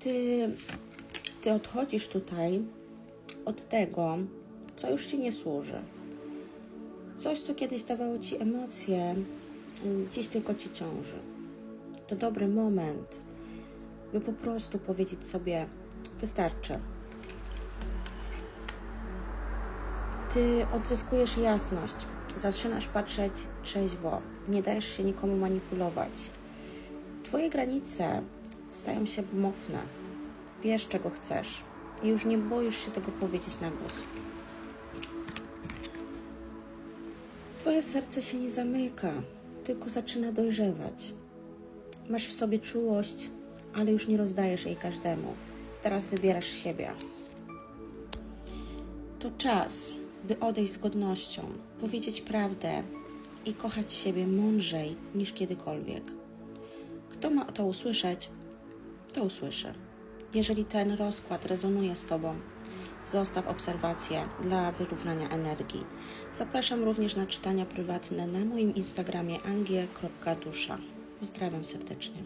Ty, ty odchodzisz tutaj od tego, co już ci nie służy. Coś, co kiedyś dawało ci emocje, dziś tylko ci ciąży. To dobry moment, by po prostu powiedzieć sobie: wystarczy. Ty odzyskujesz jasność, zaczynasz patrzeć trzeźwo, nie dajesz się nikomu manipulować. Twoje granice stają się mocne. Wiesz, czego chcesz i już nie boisz się tego powiedzieć na głos. Twoje serce się nie zamyka, tylko zaczyna dojrzewać. Masz w sobie czułość, ale już nie rozdajesz jej każdemu. Teraz wybierasz siebie. To czas, by odejść z godnością, powiedzieć prawdę i kochać siebie mądrzej niż kiedykolwiek. Kto ma to usłyszeć, to usłyszy. Jeżeli ten rozkład rezonuje z Tobą, zostaw obserwację dla wyrównania energii. Zapraszam również na czytania prywatne na moim Instagramie angie.dusza. Pozdrawiam serdecznie.